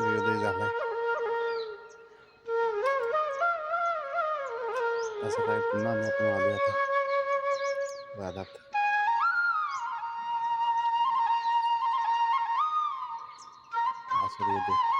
सूर्योदय झालाय असं काय पुन्हा आम्ही आपण आलो आता. रानात हा सूर्योदय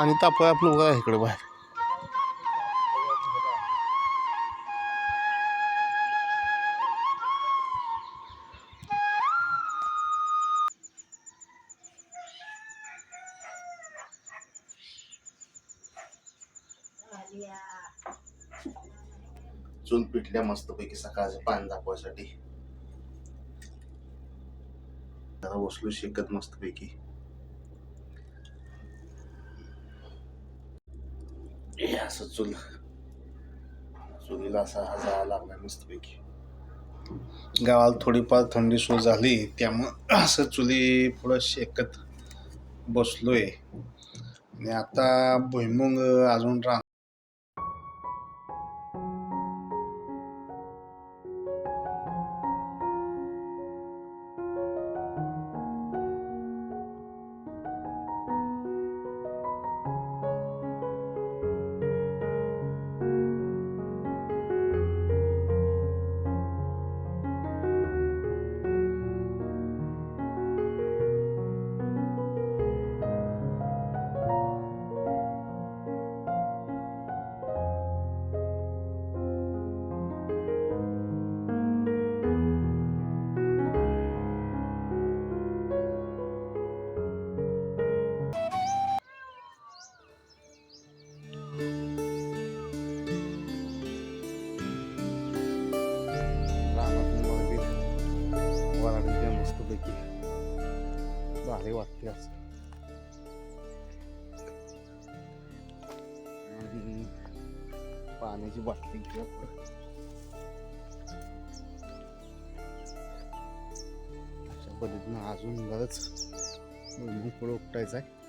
आणि तापवाय आपलं उगा इकडे बाहेर. चूल पिटल्या मस्तपैकी सकाळचं पाणी दाखवायसाठी जरा बसलो शेकत मस्तपैकी. असं चुल. चुलीला असा हा जाळा लागला मस्तपैकी. गावाला थोडीफार थंडी सुरू झाली त्यामुळं असं चुली पुढं शेकत बसलोय. आणि आता भुईमुंग अजून रान भारी वाटते असं आणि पाण्याची बाटली घेऊया अशा पद्धतीनं अजून बरंच उपटायचं आहे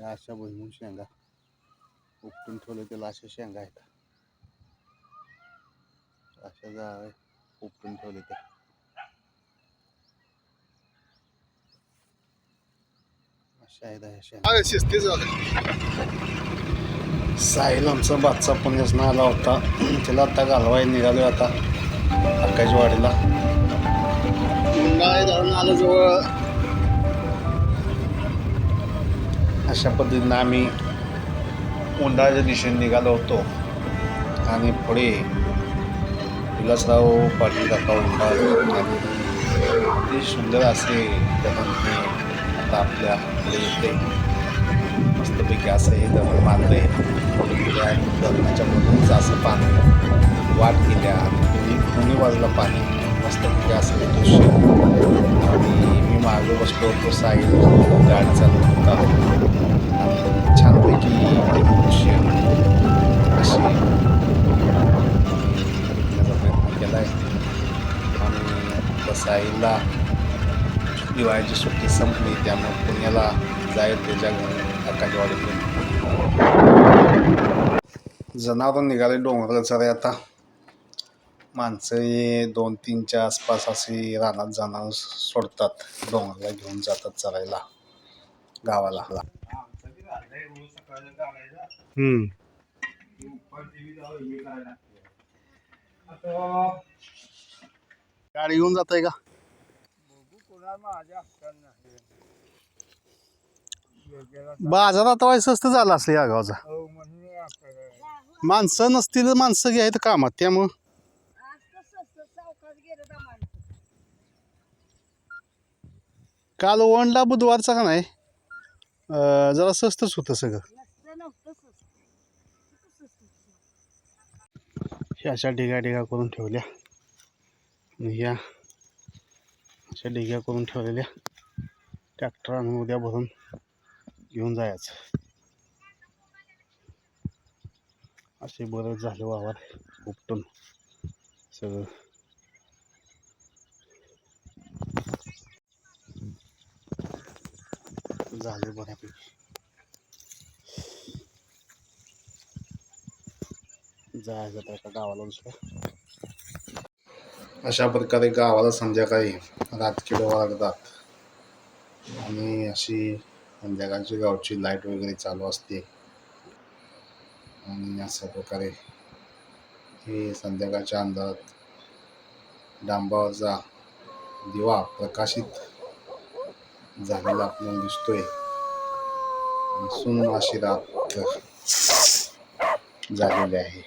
या अशा भुईमुग शेंगा. उपटून ठेवले त्याला अशा शेंगा आहेत. अशा जा उपटून ठेवले त्या अशा आहेत ह्या शेंगा. शिस्ती साहिल आमचा बादचा पुण्यासन आला होता. त्याला आता घालवाय निघालोय आता. अक्काची वाडीला काय धरून आलं जवळ. अशा पद्धतीनं आम्ही उंडाळ्याच्या दिशेने निघालो होतो. आणि पुढे विलासराव पाटील काका उंडाळ आणि ते सुंदर असे धरण आता आपल्या पुढे येते. मस्तपैकी असं हे धरण बांधलंय त्या धरणाच्या मधूनच असं पाणी वाट गेल्या आणि दोन्ही दोन्ही बाजूला पाणी मस्तपैकी असं दृश्य मागे बसलो होतो साईड गाडी चालवत होता. आणि छानपैकी दृश्य अशी प्रयत्न केला आहे आणि त्या दिवाळीची सुट्टी संपली त्यामुळे पुण्याला जाईल त्याच्या घरी अक्काचीवाडीतून जनावर निघाले डोंगराला चरे आता. माणसं हे दोन तीनच्या आसपास असे रानात जाणार सोडतात. डोंगराला घेऊन जातात चरायला गावाला. हम्म. गाडी घेऊन जात आहे का? बाजारात वाय स्वस्त झाला असलं या गावचा. माणसं नसतील माणसं घ्यायचं कामात त्यामुळं. काल वनला बुधवारचा का नाही? अं, जरा स्वस्तच होतं सगळं. ह्या अशा ढिगा ढिगा करून ठेवल्या. ह्या अशा ढिग्या करून ठेवलेल्या. ट्रॅक्टर आणून उद्या भरून घेऊन जायचं. असे बरेच झाले वावर उपटून सगळं. झाले बऱ्यापैकी. जायचं आता एका गावाला दुसऱ्या. अशा प्रकारे गावाला संध्याकाळी रातकिडो वागतात आणि अशी संध्याकाळची गावची लाइट वगैरे चालू असते. आणि अशा प्रकारे हे संध्याकाळच्या अंधारात डांबावरचा दिवा प्रकाशित झालेला आपल्याला दिसतोय. आणि सुन्न अशी रात झालेली आहे.